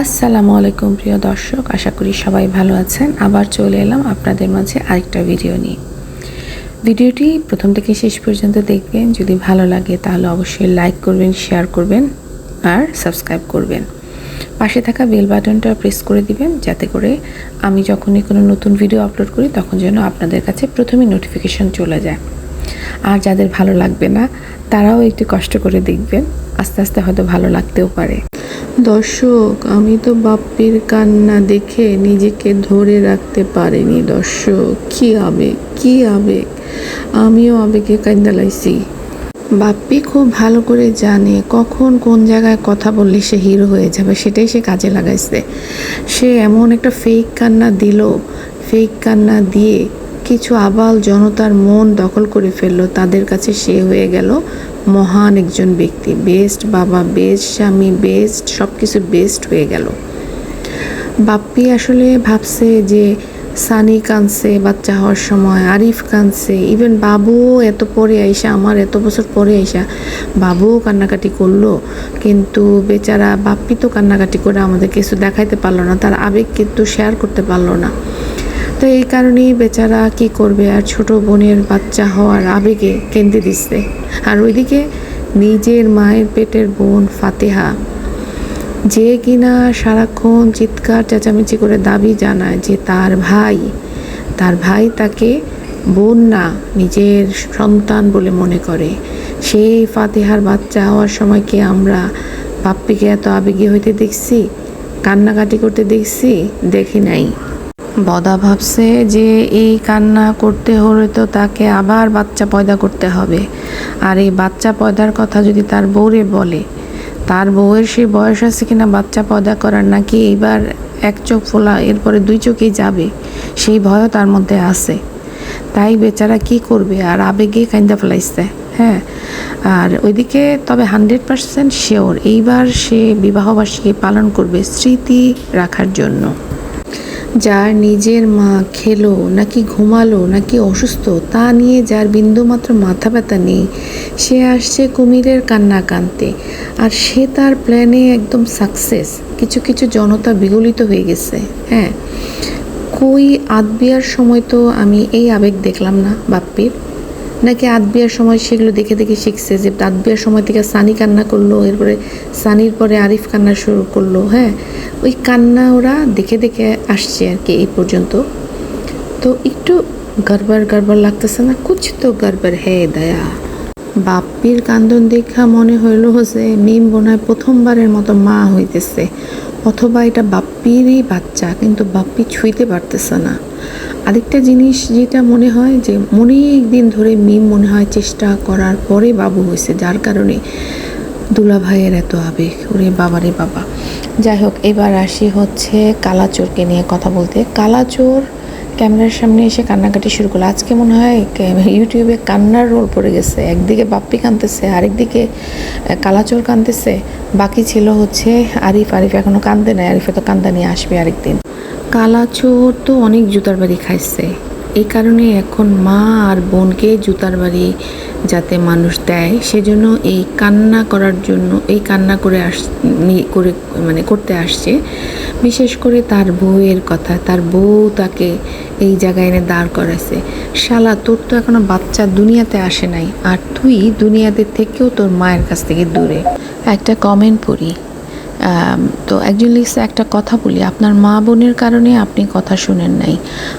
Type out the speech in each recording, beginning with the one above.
আসসালামু আলাইকুম প্রিয় দর্শক, আশা করি সবাই ভালো আছেন। আবার চলে এলাম আপনাদের মাঝে আরেকটা ভিডিও নিয়ে। ভিডিওটি প্রথম থেকে শেষ পর্যন্ত দেখবেন। যদি ভালো লাগে তাহলে অবশ্যই লাইক করবেন শেয়ার করবেন আর সাবস্ক্রাইব করবেন। পাশে থাকা বেল বাটনটা প্রেস করে দিবেন, যাতে করে আমি যখনই কোনো নতুন ভিডিও আপলোড করি, তখন যেন আপনাদের কাছে প্রথমেই নোটিফিকেশন চলে যায়। আর যাদের ভালো লাগবে না, তারাও একটু কষ্ট করে দেখবেন। আস্তে আস্তে হয়তো ভালো লাগতেও পারে। দর্শক, আমি তো বাপ্পির কান্না দেখে নিজেকে ধরে রাখতে পারিনি, দর্শক। কি আবেগ কি আবেগ। আমিও আবেগে কান্দালাইছি বাপ্পি খুব ভালো করে জানে কখন কোন জায়গায় কথা বললে সে হিরো হয়ে যাবে, সেটাই সে কাজে লাগাইছে। সে এমন একটা ফেক কান্না দিল ফেক কান্না দিয়ে কিছু আবাল জনতার মন দখল করে ফেলল, তাদের কাছে সে হয়ে গেল মহান একজন ব্যক্তি বেস্ট বাবা বেস্ট স্বামী বেস্ট সব কিছু বেস্ট হয়ে গেল। বাপ্পি আসলে ভাবছে যে সানি কানছে বাচ্চা হওয়ার সময়, আরিফ কানছে ইভেন বাবুও এত পরে আইসা, আমার এত বছর পরে আইসা, বাবুও কান্নাকাটি করল, কিন্তু বেচারা বাপ্পি তো কান্নাকাটি করে আমাদের কিছু দেখাইতে পারল না, তার আবেগ কিন্তু শেয়ার করতে পারল না। তো এই কারণেই বেচারা কি করবে? আর ছোট বোনের বাচ্চা হওয়ার আবেগে কেঁদে দিচ্ছে। আর ওইদিকে নিজের মায়ের পেটের বোন ফাতেহা, যে কিনা সারাক্ষণ চিৎকার, চেঁচামেচি করে দাবি জানায় যে তার ভাই তার ভাই তাকে বোন না, নিজের সন্তান বলে মনে করে। সেই ফাতেহার বাচ্চা হওয়ার সময় কি আমরা বাপ্পিকে এত আবেগী হইতে দেখছি? কান্নাকাটি করতে দেখছি? দেখি নাই। বদা ভাবছে যে এই কান্না করতে হলে তো তাকে আবার বাচ্চা পয়দা করতে হবে। আর এই বাচ্চা পয়দার কথা যদি তার বউরে বলে, তার বউয়ের সেই বয়স আছে কিনা বাচ্চা পয়দা করার নাকি এইবার এক চোখ ফোলা, এরপরে দুই চোখেই যাবে, সেই ভয়ও তার মধ্যে আছে। তাই বেচারা কি করবে? আর আবেগে কান্দা ফেলাইছে। হ্যাঁ আর ওইদিকে তবে হান্ড্রেড পার্সেন্ট শিওর, এইবার সে বিবাহবার্ষিকী পালন করবে স্মৃতি রাখার জন্য। যার নিজের মা খেলো, নাকি ঘুমালো, নাকি অসুস্থ, তা নিয়ে যার বিন্দুমাত্র মাথা ব্যথা নেই, সে আসছে কুমিরের কান্না কানতে। আর সে তার প্ল্যানে একদম সাকসেস কিছু কিছু জনতা বিগলিত হয়ে গেছে। হ্যাঁ কই আদবিয়ার সময় তো আমি এই আবেগ দেখলাম না, বাপ্পির। নাকি আদবিয়ার সময় সেগুলো দেখে দেখে শিখছে যে আদবিয়ার সময় থেকে সানি কান্না করল, এরপরে সানির পরে আরিফ কান্না শুরু করল হ্যাঁ? ওই কান্না ওরা দেখে দেখে আসছে আর কি এই পর্যন্ত। তো একটু গড়বড় গড়বড় লাগতেছে না? কুছ তো গড়বড় হে দয়া। বাপ্পির কান্দন দেখা মনে হইল যে মিম বোনায় প্রথমবারের মতো মা হইতেছে। অথবা এটা বাপ্পিরই বাচ্চা, কিন্তু বাপ্পি ছুঁইতে পারতেছে না। আরেকটা জিনিস যেটা মনে হয় যে অনেক দিন ধরে মিম মনে হয় চেষ্টা করার পরে বাবু হয়েছে, যার কারণে দুলা ভাইয়ের এত আবেগ। ওরে বাবারে বাবা। যাই হোক, এবার আসি হচ্ছে কালাচোরকে নিয়ে কথা বলতে। কালাচোর ক্যামেরার সামনে এসে কান্নাকাটি শুরু করল। আজকে মনে হয় ইউটিউবে কান্নার রোল পড়ে গেছে। একদিকে বাপ্পি কাঁদতেছে, আরেকদিকে কালাচোর কাঁদতেছে। বাকি ছিল হচ্ছে আরিফ। আরিফ এখনও কান্দে নাই আরিফে তো কান্দা নিয়ে আসবে আরেকদিন। কালাচোর তো অনেক জুতার বাড়ি খাইছে। এই কারণে এখন মা আর বোনকে জুতার বাড়ি যাতে মানুষ দেয়, সেজন্য এই কান্না করার জন্য, এই কান্না করে আস করে মানে করতে আসছে। বিশেষ করে তার বউয়ের কথা, তার বউ তাকে এই জায়গায় এনে দাঁড় করাইছে। শালা, তোর তো এখনও বাচ্চা দুনিয়াতে আসে নাই, আর তুই দুনিয়াতে থেকেও তোর মায়ের কাছ থেকে দূরে। একটা কমেন্ট পড়ি। তো একজন লিখছে, একটা কথা বলি, আপনার মা বোনের কারণে আপনি কথা শুনেন নাই।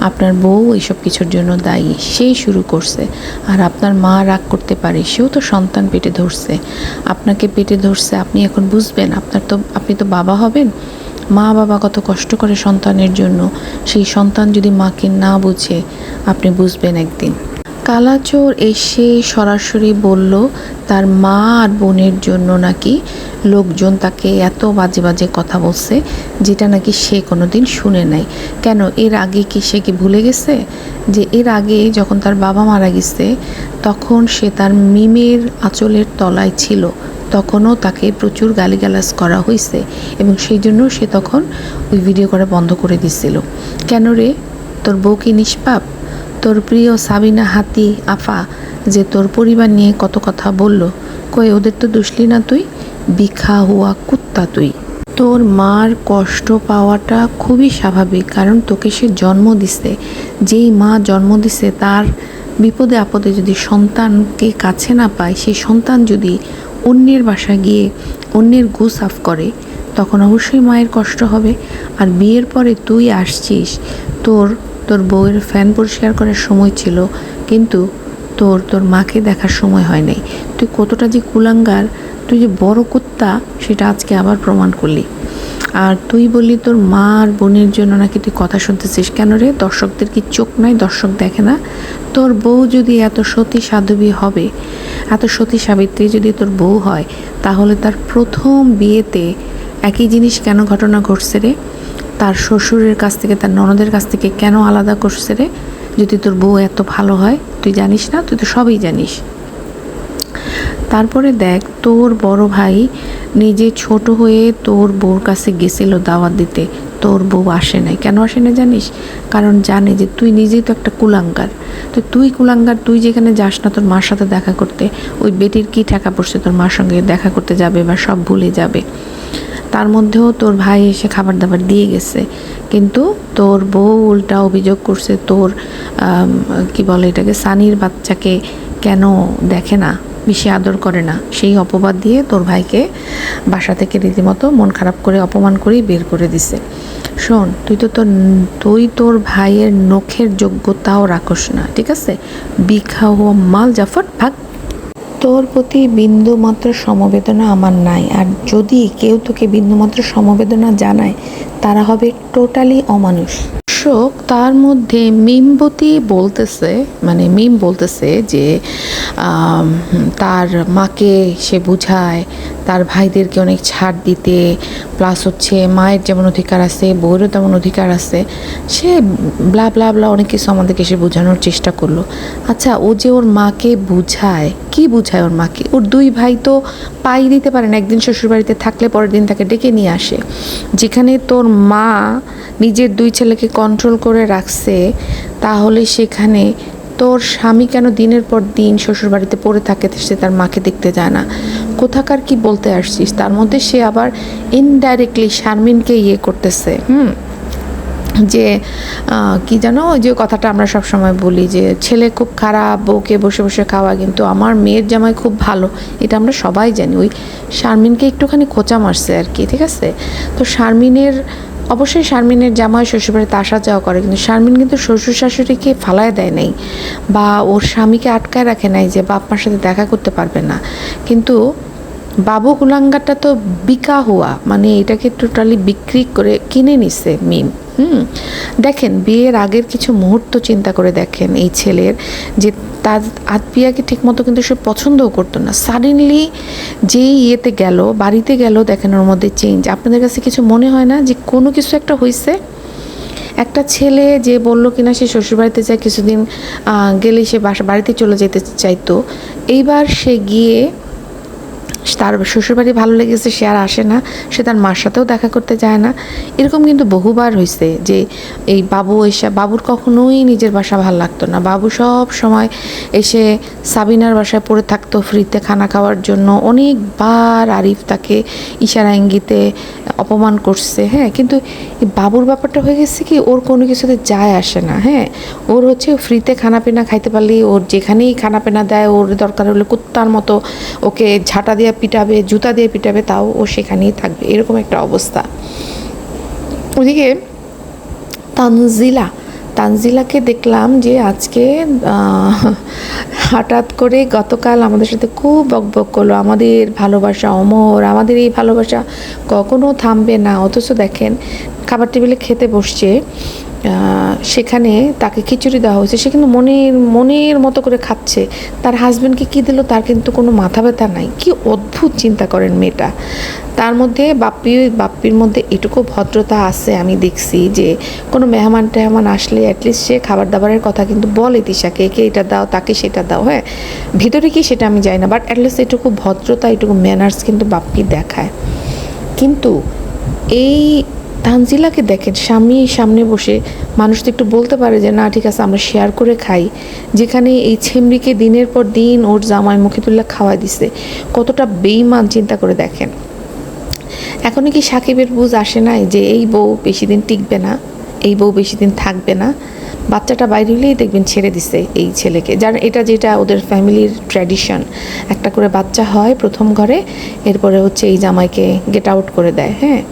আপনার বউ এইসব কিছুর জন্য দায়ী, সেই শুরু করছে। আর আপনার মা রাগ করতে পারে, সেও তো সন্তান পেটে ধরছে। আপনাকে পেটে ধরছে, আপনি এখন বুঝবেন, আপনার তো, আপনি তো বাবা হবেন। মা বাবা কত কষ্ট করে সন্তানের জন্য, সেই সন্তান যদি মাকে না বুঝে, আপনি বুঝবেন একদিন। কালাচোর এসে সরাসরি বলল, তার মা আর বোনের জন্য নাকি লোকজন তাকে এত বাজে বাজে কথা বলছে, যেটা নাকি সে কোনো দিন শুনে নাই। কেন, এর আগে কি সে কি ভুলে গেছে যে এর আগে যখন তার বাবা মারা গেছে, তখন সে তার মিমের আঁচলের তলায় ছিল। তখনও তাকে প্রচুর গালিগালাজ করা হয়েছে এবং সেই জন্য সে তখন ওই ভিডিও করা বন্ধ করে দিছিল। কেন রে? তোর বউ কি নিষ্পাপ? তোর প্রিয় সাবিনা হাতি আফা যে তোর পরিবার নিয়ে কত কথা বলল। কই ওদের তো দুষলি না তুই? বিখা হুয়া কুত্তা তুই। তোর মার কষ্ট পাওয়াটা খুবই স্বাভাবিক, কারণ তোকে সে জন্ম দিছে। যেই মা জন্ম দিছে, তার বিপদে আপদে যদি সন্তানকে কাছে না পায় সেই সন্তান যদি অন্যের বাসায় গিয়ে অন্যের গু সাফ করে, তখন অবশ্যই মায়ের কষ্ট হবে। আর বিয়ের পরে তুই আসছিস, তোর তোর বউয়ের ফ্যান পরিষ্কার করার সময় ছিল, কিন্তু তোর তোর মাকে দেখার সময় হয় নাই। তুই কতটা যে কুলাঙ্গার, তুই যে বড় কুত্তা, সেটা আজকে আবার প্রমাণ করলি। আর তুই বললি তোর মা আর বোনের জন্য নাকি তুই কথা শুনতেছিস। কেন রে? দর্শকদের কি চোখ নাই? দর্শক দেখে না? তোর বউ যদি এত সতী সাধবী হবে, এত সতী সাবিত্রী যদি তোর বউ হয়, তাহলে তার প্রথম বিয়েতে একই জিনিস কেন ঘটনা ঘটছে রে? তার শ্বশুরের কাছ থেকে, তার ননদের কাছ থেকে কেন আলাদা করছে রে? যদি তোর বউ এত ভালো হয়, তুই জানিস না? তুই তো সবই জানিস। তারপরে দেখ, তোর বড় ভাই নিজে ছোট হয়ে তোর বউর কাছে গেছিল দাওয়াত দিতে। তোর বউ আসে নাই। কেন আসে না জানিস? কারণ জানে যে তুই নিজেই তো একটা কুলাঙ্গার। তো তুই কুলাঙ্গার, তুই যেখানে যাস না তোর মার সাথে দেখা করতে। ওই বেটির কি ঠেকা পড়ছে তোর মার সঙ্গে দেখা করতে যাবে বা সব ভুলে যাবে। তার মধ্যেও তোর ভাই এসে খাবার দাবার দিয়ে গেছে। কিন্তু তোর বউ উল্টা অভিযোগ করছে তোর কি বলে এটাকে, সানির বাচ্চাকে কেন দেখে না, বেশি আদর করে না? সেই অপবাদ দিয়ে তোর ভাইকে বাসা থেকে রীতিমতো মন খারাপ করে অপমান করেই বের করে দিছে। শোন, তুই তো তোর, তুই তোর ভাইয়ের নখের যোগ্যতাও রাখস না, ঠিক আছে? বিখা হুয়া মাল জাফর ভাগ তোর প্রতি বিন্দুমাত্র সমবেদনা আমার নাই। আর যদি কেউ তোকে বিন্দুমাত্র সমবেদনা জানায়, তারা হবে টোটালি অমানুষ। তার মধ্যে মিমবতী বলতেছে মানে মিম বলতেছে যে তার মাকে সে বুঝায় তার ভাইদেরকে অনেক ছাড় দিতে প্লাস হচ্ছে মায়ের যেমন অধিকার আছে, বউয়েরও তেমন অধিকার আছে, সে ব্লা ব্লা ব্লা অনেক কিছু আমাদেরকে সে বোঝানোর চেষ্টা করল। আচ্ছা ও যে ওর মাকে বুঝায়, কি বুঝায় ওর মাকে? ওর দুই ভাই তো পাই দিতে পারে না, একদিন শ্বশুরবাড়িতে থাকলে পরের দিন তাকে ডেকে নিয়ে আসে। যেখানে তোর মা নিজের দুই ছেলেকে কন্ট্রোল করে রাখছে, তাহলে সেখানে তোর স্বামী কেন দিনের পর দিন শ্বশুরবাড়িতে পড়ে থাকে, সে তার মাকে দেখতে যায় না। কোথাকার কি বলতে আসছিস? তার মধ্যে সে আবার ইনডাইরেক্টলি শারমিনকে ইয়ে করতেছে, হুম? যে কি জানো? যে কথাটা আমরা সব সময় বলি যে, ছেলে খুব খারাপ, বউকে বসে বসে খাওয়া কিন্তু আমার মেয়ের জামাই খুব ভালো। এটা আমরা সবাই জানি। ওই শারমিনকে একটুখানি খোঁচা মারছে আর কি, ঠিক আছে? তো শারমিনের, অবশ্যই শারমিনের জামাই শ্বশুরবাড়িতে আসা যাওয়া করে, কিন্তু শারমিন কিন্তু শ্বশুর শাশুড়িকে ফালায় দেয় নাই বা ওর স্বামীকে আটকায় রাখে নাই যে, বাপ মার সাথে দেখা করতে পারবে না। কিন্তু বাবু কুলাঙ্গারটা তো বিকা হওয়া মানে এটাকে টোটালি বিক্রি করে কিনে নিছে মিম। হুম, দেখেন, বিয়ের আগের কিছু মুহূর্ত চিন্তা করে দেখেন এই ছেলের যে তার আত্মীয়াকে ঠিকমতো কিন্তু সে পছন্দও করতো না। সাডেনলি যেই ইয়েতে গেল, বাড়িতে গেল, দেখেন ওর মধ্যে চেঞ্জ আপনাদের কাছে কিছু মনে হয় না যে কোনো কিছু একটা হয়েছে একটা ছেলে যে বলল কিনা সে শ্বশুরবাড়িতে যায় কিছুদিন গেলে সে বাড়িতে চলে যেতে চাইতো। এইবার সে গিয়ে তার শ্বশুরবাড়ি ভালো লেগেছে, সে আর আসে না, সে তার মার সাথেও দেখা করতে যায় না। এরকম কিন্তু বহুবার হয়েছে যে এই বাবু এসে, বাবুর কখনোই নিজের বাসা ভালো লাগতো না। বাবু সব সময় এসে সাবিনার বাসায় পড়ে থাকতো ফ্রিতে খানা খাওয়ার জন্য। অনেকবার আরিফ তাকে ইশারা ইঙ্গিতে অপমান করছে হ্যাঁ? কিন্তু বাবুর ব্যাপারটা হয়ে গেছে কি, ওর কোনো কিছুতে যায় আসে না হ্যাঁ? ওর হচ্ছে ফ্রিতে খানা পিনা খাইতে পারলেই ওর যেখানেই খানা পিনা দেয়, ওর দরকার হলে কুত্তার মতো ওকে ঝাঁটা দিয়ে পিটাবে, জুতা দিয়ে পিটাবে, তাও ও সেখানেই থাকবে। এরকম একটা অবস্থা। ওদিকে তানজিলা, তানজিলাকে দেখলাম যে আজকে হঠাৎ করে গতকাল আমাদের সাথে খুব বকবক করল। আমাদের ভালোবাসা অমর, আমাদের এই ভালোবাসা কখনো থামবে না। অথচ দেখেন, খাবার টেবিলে খেতে বসছে। সেখানে তাকে খিচুড়ি দেওয়া হয়েছে। সে কিন্তু মনের মনের মতো করে খাচ্ছে। তার হাজব্যান্ডকে কী দিল তার কিন্তু কোনো মাথা ব্যথা নাই। কি অদ্ভুত চিন্তা করেন মেয়েটা। তার মধ্যে বাপ্পি, বাপ্পির মধ্যে এটুকু ভদ্রতা আছে আমি দেখছি যে কোনো মেহমান টেহমান আসলে অ্যাটলিস্ট সে খাবার দাবারের কথা কিন্তু বলে তিশাকে একে এটা দাও, তাকে সেটা দাও। হ্যাঁ ভিতরে কি সেটা আমি যাই না বাট অ্যাটলিস্ট এটুকু ভদ্রতা, এটুকু ম্যানার্স কিন্তু বাপ্পি দেখায়। কিন্তু এই তানজিলাকে দেখেন, স্বামী সামনে বসে, মানুষ তো একটু বলতে পারে যে, না, ঠিক আছে, আমরা শেয়ার করে খাই। যেখানে এই ছেমরিকে দিনের পর দিন ওর জামাই মুখিতুল্লাহ খাওয়া দিছে। কতটা বেইমান চিন্তা করে দেখেন। এখনও কি সাকিবের বুঝ আসে নাই যে, এই বউ বেশি দিন টিকবে না, এই বউ বেশি দিন থাকবে না। বাচ্চাটা বাইরে হলেই দেখবেন ছেড়ে দিছে এই ছেলেকে। যার, এটা যেটা ওদের ফ্যামিলির ট্র্যাডিশন। একটা করে বাচ্চা হয় প্রথম ঘরে, এরপরে হচ্ছে এই জামাইকে গেট আউট করে দেয় হ্যাঁ?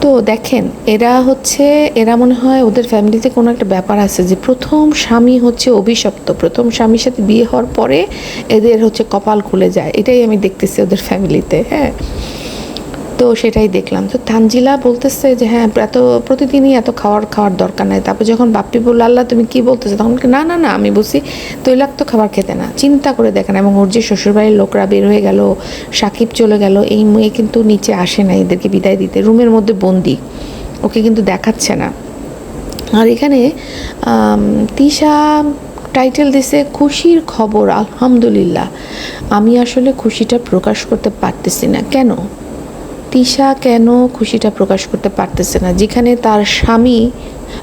তো দেখেন, এরা হচ্ছে, এরা মনে হয় ওদের ফ্যামিলিতে কোনো একটা ব্যাপার আছে যে প্রথম স্বামী হচ্ছে অভিশপ্ত। প্রথম স্বামীর সাথে বিয়ে হওয়ার পরে এদের হচ্ছে কপাল খুলে যায়। এটাই আমি দেখতেছি ওদের ফ্যামিলিতে হ্যাঁ? তো সেটাই দেখলাম। তো তানজিলা বলতেছে যে হ্যাঁ এত প্রতিদিনই এত খাওয়ার খাওয়ার দরকার নাই। তারপর যখন বাপ্পি বলল, আল্লাহ, তুমি কি বলতেছো? তখন না না না, আমি বলছি তৈলাক্ত খাবার খেতে না, চিন্তা করে দেখেন। এবং ওর যে শ্বশুরবাড়ির লোকরা বের হয়ে গেল, সাকিব চলে গেল, এই মেয়ে কিন্তু নিচে আসে না এদেরকে বিদায় দিতে, রুমের মধ্যে বন্দি, ওকে কিন্তু দেখাচ্ছে না। আর এখানে তিশা টাইটেল দিছে, খুশির খবর, আলহামদুলিল্লাহ, আমি আসলে খুশিটা প্রকাশ করতে পারতেছি না। কেন? তিশা কেন খুশিটা প্রকাশ করতে পারতেছে না? যেখানে তার স্বামী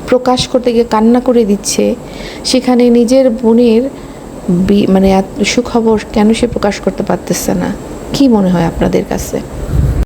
প্রকাশ করতে গিয়ে কান্না করে দিচ্ছে, সেখানে নিজের বোনের মানে সুখবর কেন সে প্রকাশ করতে পারতেছে না? কি মনে হয় আপনাদের কাছে?